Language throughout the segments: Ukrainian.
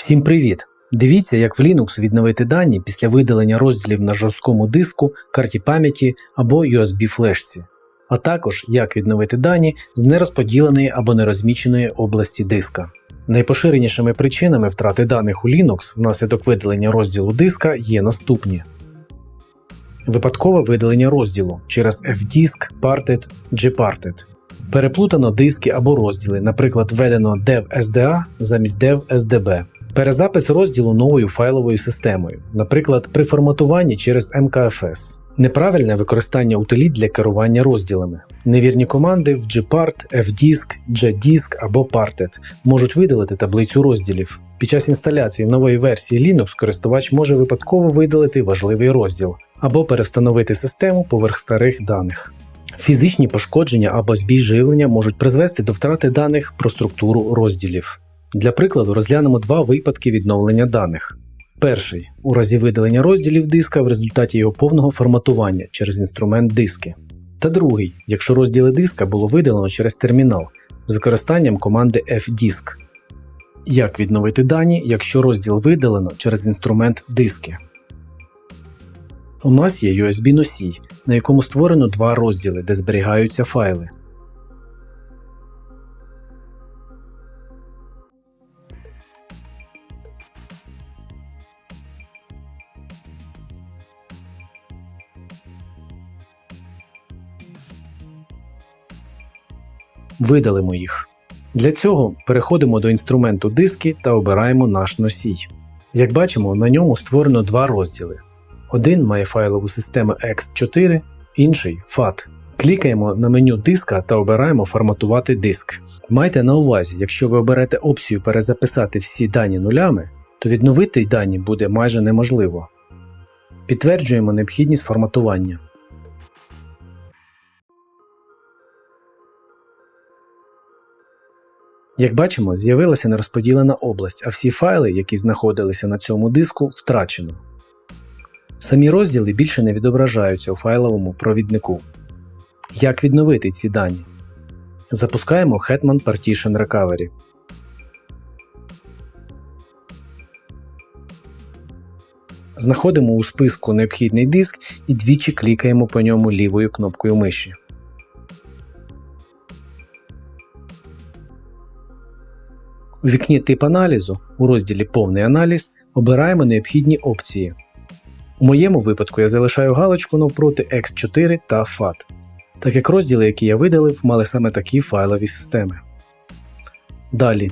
Всім привіт! Дивіться, як в Linux відновити дані після видалення розділів на жорсткому диску, карті пам'яті або USB флешці, а також як відновити дані з нерозподіленої або нерозміченої області диска. Найпоширенішими причинами втрати даних у Linux внаслідок видалення розділу диска є наступні: випадкове видалення розділу через fdisk, parted, gparted. Переплутано диски або розділи, наприклад, введено dev SDA замість dev SDB. Перезапис розділу новою файловою системою, наприклад, при форматуванні через MKFS. Неправильне використання утиліт для керування розділами. Невірні команди в gpart, fdisk, jdisk або parted можуть видалити таблицю розділів. Під час інсталяції нової версії Linux користувач може випадково видалити важливий розділ або перевстановити систему поверх старих даних. Фізичні пошкодження або збій живлення можуть призвести до втрати даних про структуру розділів. Для прикладу розглянемо два випадки відновлення даних. Перший у разі видалення розділів диска в результаті його повного форматування через інструмент диски. Та другий, якщо розділи диска було видалено через термінал з використанням команди fdisk. Як відновити дані, якщо розділ видалено через інструмент диски? У нас є USB носій, на якому створено два розділи, де зберігаються файли. Видалимо їх. Для цього переходимо до інструменту диски та обираємо наш носій. Як бачимо, на ньому створено два розділи. Один має файлову систему X4, інший FAT. Клікаємо на меню диска та обираємо Форматувати диск. Майте на увазі, якщо ви оберете опцію перезаписати всі дані нулями, то відновити дані буде майже неможливо. Підтверджуємо необхідність форматування. Як бачимо, з'явилася нерозподілена область, а всі файли, які знаходилися на цьому диску, втрачено. Самі розділи більше не відображаються у файловому провіднику. Як відновити ці дані? Запускаємо Hetman Partition Recovery. Знаходимо у списку необхідний диск і двічі клікаємо по ньому лівою кнопкою миші. У вікні тип аналізу у розділі Повний аналіз обираємо необхідні опції. У моєму випадку я залишаю галочку навпроти X4 та FAT, так як розділи, які я видалив, мали саме такі файлові системи. Далі.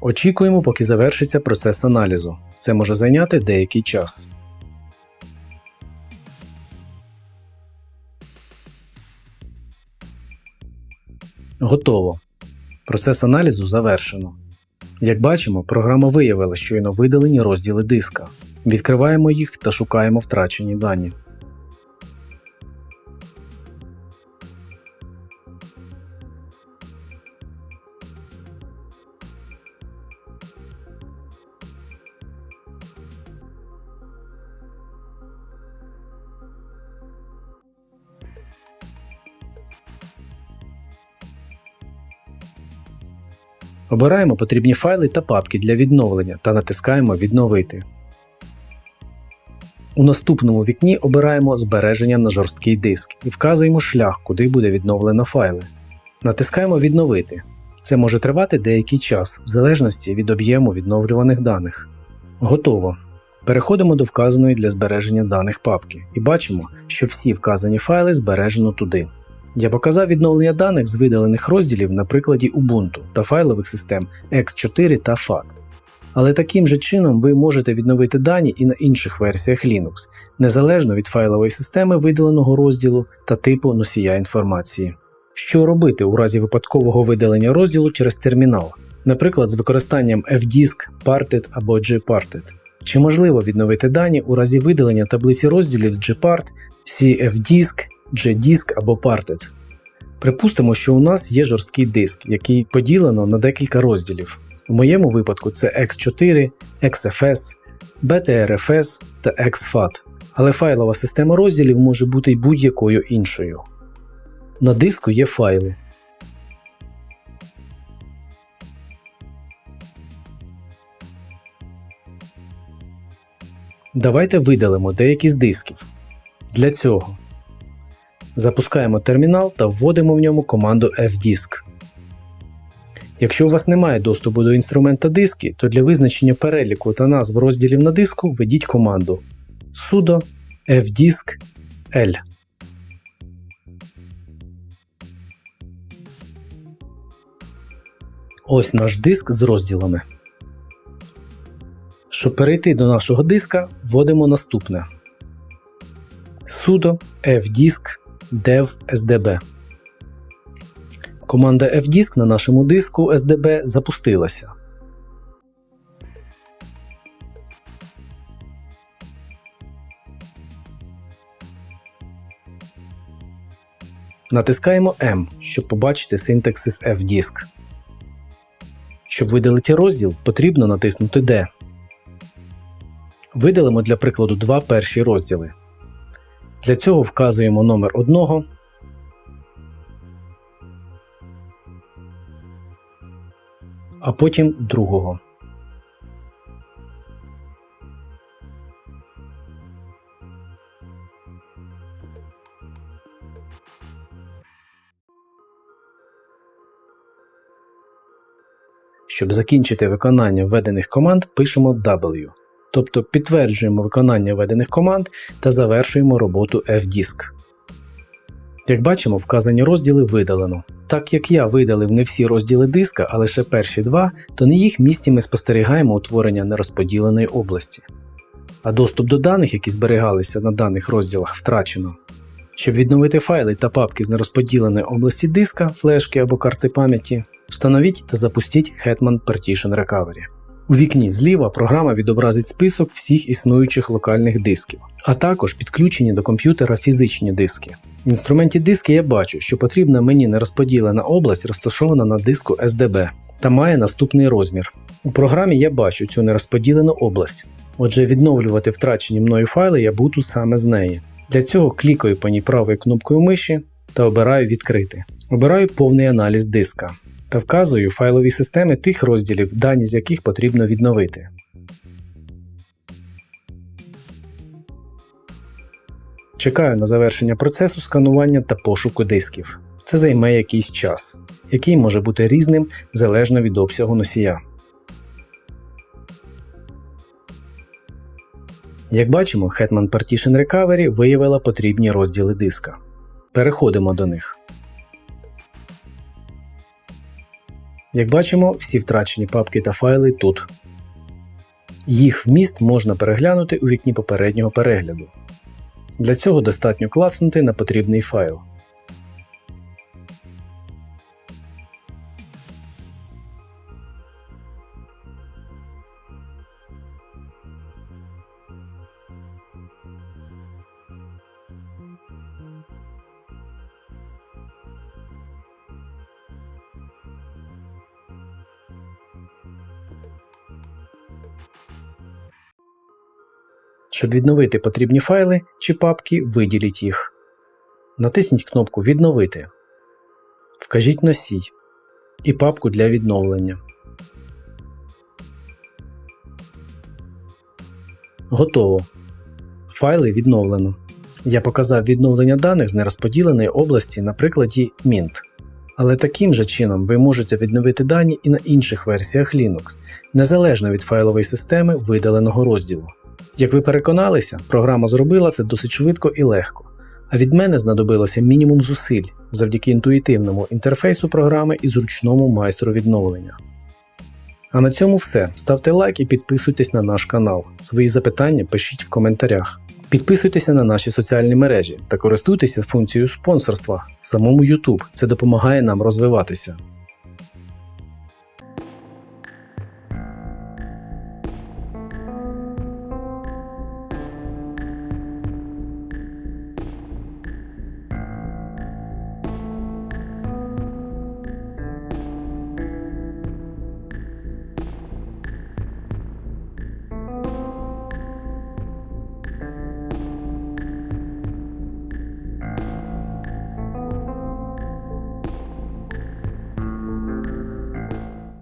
Очікуємо, поки завершиться процес аналізу. Це може зайняти деякий час. Готово. Процес аналізу завершено. Як бачимо, програма виявила щойно видалені розділи диска. Відкриваємо їх та шукаємо втрачені дані. Обираємо потрібні файли та папки для відновлення та натискаємо Відновити. У наступному вікні обираємо Збереження на жорсткий диск і вказуємо шлях, куди буде відновлено файли. Натискаємо Відновити. Це може тривати деякий час, в залежності від об'єму відновлюваних даних. Готово. Переходимо до вказаної для збереження даних папки і бачимо, що всі вказані файли збережено туди. Я показав відновлення даних з видалених розділів на прикладі Ubuntu та файлових систем X4 та FAT. Але таким же чином ви можете відновити дані і на інших версіях Linux, незалежно від файлової системи видаленого розділу та типу носія інформації. Що робити у разі випадкового видалення розділу через термінал, наприклад, з використанням fdisk, parted або gparted? Чи можливо відновити дані у разі видалення таблиці розділів з gpart, cfdisk, gdisk або parted? Припустимо, що у нас є жорсткий диск, який поділено на декілька розділів. У моєму випадку це X4, XFS, BTRFS та XFAT, але файлова система розділів може бути й будь-якою іншою. На диску є файли. Давайте видалимо деякі з дисків. Для цього запускаємо термінал та вводимо в ньому команду fdisk. Якщо у вас немає доступу до інструмента диски, то для визначення переліку та назв розділів на диску введіть команду sudo fdisk. Ось наш диск з розділами. Щоб перейти до нашого диска, вводимо наступне sudo fdisk dev sdb. Команда fdisk на нашому диску SDB запустилася. Натискаємо M, щоб побачити синтаксис fdisk. Щоб видалити розділ, потрібно натиснути D. Видалимо для прикладу два перші розділи. Для цього вказуємо номер одного, а потім другого. Щоб закінчити виконання введених команд, пишемо W, тобто підтверджуємо виконання введених команд та завершуємо роботу fdisk. Як бачимо, вказані розділи видалено. Так як я видалив не всі розділи диска, а лише перші два, то на їх місці ми спостерігаємо утворення нерозподіленої області. А доступ до даних, які зберігалися на даних розділах, втрачено. Щоб відновити файли та папки з нерозподіленої області диска, флешки або карти пам'яті, встановіть та запустіть Hetman Partition Recovery. У вікні зліва програма відобразить список всіх існуючих локальних дисків, а також підключені до комп'ютера фізичні диски. В інструменті диски я бачу, що потрібна мені нерозподілена область розташована на диску SDB та має наступний розмір. У програмі я бачу цю нерозподілену область, отже, відновлювати втрачені мною файли я буду саме з неї. Для цього клікаю по ній правою кнопкою миші та обираю Відкрити. Обираю повний аналіз диска та вказую файлові системи тих розділів, дані з яких потрібно відновити. Чекаю на завершення процесу сканування та пошуку дисків. Це займе якийсь час, який може бути різним залежно від обсягу носія. Як бачимо, Hetman Partition Recovery виявила потрібні розділи диска. Переходимо до них. Як бачимо, всі втрачені папки та файли тут. Їх вміст можна переглянути у вікні попереднього перегляду. Для цього достатньо класнути на потрібний файл. Щоб відновити потрібні файли чи папки, виділіть їх. Натисніть кнопку Відновити. Вкажіть носій і папку для відновлення. Готово. Файли відновлено. Я показав відновлення даних з нерозподіленої області на прикладі Mint. Але таким же чином ви можете відновити дані і на інших версіях Linux, незалежно від файлової системи видаленого розділу. Як ви переконалися, програма зробила це досить швидко і легко, а від мене знадобилося мінімум зусиль завдяки інтуїтивному інтерфейсу програми і зручному майстру відновлення. А на цьому все. Ставте лайк і підписуйтесь на наш канал. Свої запитання пишіть в коментарях. Підписуйтеся на наші соціальні мережі та користуйтеся функцією спонсорства в самому YouTube. Це допомагає нам розвиватися.